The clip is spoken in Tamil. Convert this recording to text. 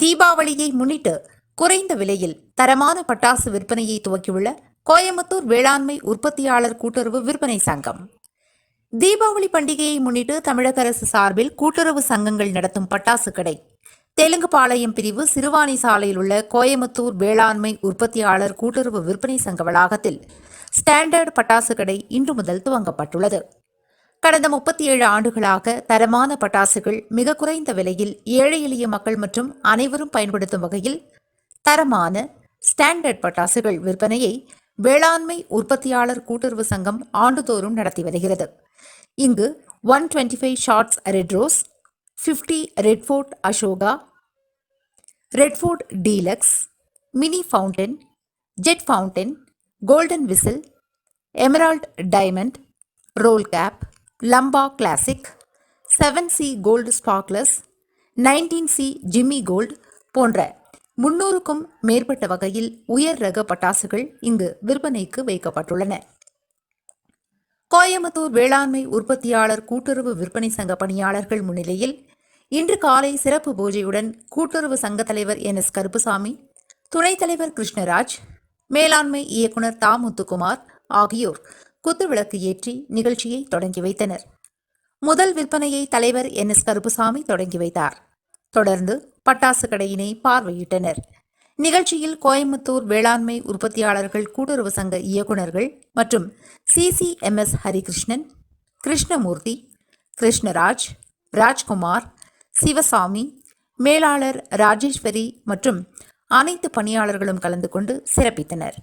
தீபாவளியை முன்னிட்டு குறைந்த விலையில் தரமான பட்டாசு விற்பனையை துவக்கியுள்ள கோயம்புத்தூர் வேளாண்மை உற்பத்தியாளர் கூட்டுறவு விற்பனை சங்கம். தீபாவளி பண்டிகையை முன்னிட்டு தமிழக அரசு சார்பில் கூட்டுறவு சங்கங்கள் நடத்தும் பட்டாசு கடை. தெலுங்குபாளையம் பிரிவு சிறுவாணி சாலையில் உள்ள கோயம்புத்தூர் வேளாண்மை உற்பத்தியாளர் கூட்டுறவு விற்பனை சங்க வளாகத்தில் ஸ்டாண்டர்ட் பட்டாசு கடை இன்று முதல் துவங்கப்பட்டுள்ளது. கடந்த முப்பத்தி ஏழு ஆண்டுகளாக தரமான பட்டாசுகள் மிக குறைந்த விலையில் ஏழை எளிய மக்கள் மற்றும் அனைவரும் பயன்படுத்தும் வகையில் தரமான ஸ்டாண்டர்ட் பட்டாசுகள் விற்பனையை வேளாண்மை உற்பத்தியாளர் கூட்டுறவு சங்கம் ஆண்டுதோறும் நடத்தி வருகிறது. இங்கு one twenty five shorts red rose fifty red fort Ashoka red fort deluxe mini fountain jet fountain golden whistle emerald diamond roll cap Lamba classic seven C gold sparkles nineteen C Jimmy gold போன்ற முன்னூறுக்கும் மேற்பட்ட வகையில் உயர் ரக பட்டாசுகள் இங்கு விற்பனைக்கு வைக்கப்பட்டுள்ளன. கோயம்புத்தூர் வேளாண்மை உற்பத்தியாளர் கூட்டுறவு விற்பனை சங்க பணியாளர்கள் முன்னிலையில் இன்று காலை சிறப்பு பூஜையுடன் கூட்டுறவு சங்க தலைவர் என் எஸ் கருப்புசாமி துணைத் தலைவர் கிருஷ்ணராஜ் மேலாண்மை இயக்குனர் தா முத்துக்குமார் ஆகியோர் குத்துவிளக்கு ஏற்றி நிகழ்ச்சியை தொடங்கி வைத்தனர். முதல் விற்பனையை தலைவர் என். எஸ். கருப்புசாமி தொடங்கி வைத்தார். தொடர்ந்து பட்டாசு கடையினை பார்வையிட்டனர். நிகழ்ச்சியில் கோயம்புத்தூர் வேளாண்மை உற்பத்தியாளர்கள் கூட்டுறவு சங்க இயக்குநர்கள் மற்றும் சிசிஎம்எஸ் ஹரிகிருஷ்ணன் கிருஷ்ணமூர்த்தி கிருஷ்ணராஜ் ராஜ்குமார் சிவசாமி மேலாளர் ராஜேஸ்வரி மற்றும் அனைத்து பணியாளர்களும் கலந்து கொண்டு சிறப்பித்தனர்.